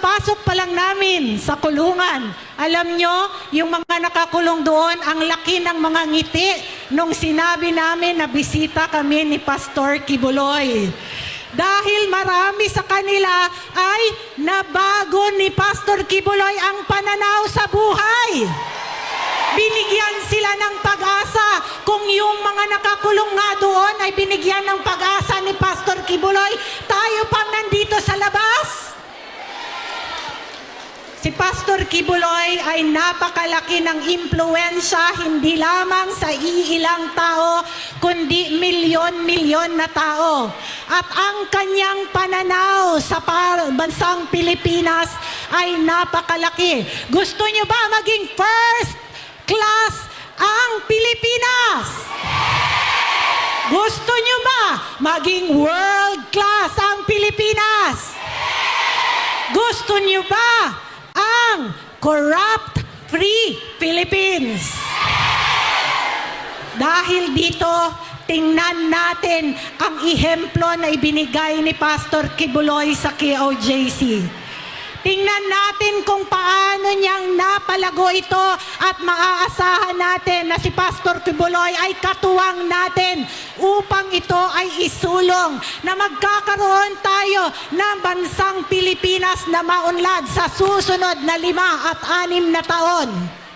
pagpasok pa lang namin sa kulungan, alam nyo, yung mga nakakulong doon, ang laki ng mga ngiti nung sinabi namin na bisita kami ni Pastor Kibuloy. Dahil marami sa kanila ay nabago ni Pastor Kibuloy ang pananaw sa buhay. Binigyan sila ng pag-asa. Kung yung mga nakakulong nga doon ay binigyan ng pag-asa ni Pastor Pastor Kibuloy ay napakalaki ng impluensya hindi lamang sa iilang tao, kundi milyon-milyon na tao. At ang kanyang pananaw sa bansang Pilipinas ay napakalaki. Gusto niyo ba maging first class ang Pilipinas? Gusto niyo ba maging world class ang Pilipinas? Gusto niyo ba corrupt-free Philippines? Dahil dito, tingnan natin ang ihemplo na ibinigay ni Pastor Kibuloy sa KOJC. Tingnan natin kung paano niyang napalago ito at maaasahan natin na si Pastor Kibuloy ay katuwang natin upang ito ay isulong na magkakaroon tayo ng bansang Pilipinas na maunlad sa susunod na lima at anim na taon.